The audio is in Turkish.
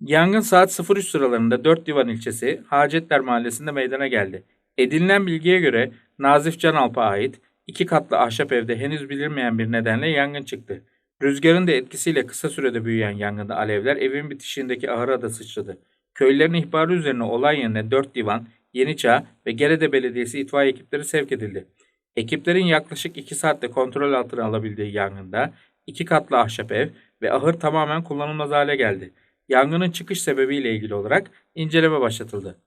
Yangın saat 03 sıralarında 4 Divan ilçesi Hacetler Mahallesi'nde meydana geldi. Edinilen bilgiye göre Nazif Canalp'a ait iki katlı ahşap evde henüz bilinmeyen bir nedenle yangın çıktı. Rüzgarın da etkisiyle kısa sürede büyüyen yangında alevler evin bitişiğindeki ahıra da sıçradı. Köylülerin ihbarı üzerine olay yerine 4 divan, Yeniçağ ve Gerede Belediyesi itfaiye ekipleri sevk edildi. Ekiplerin yaklaşık 2 saatte kontrol altına alabildiği yangında iki katlı ahşap ev ve ahır tamamen kullanılmaz hale geldi. Yangının çıkış sebebiyle ilgili olarak inceleme başlatıldı.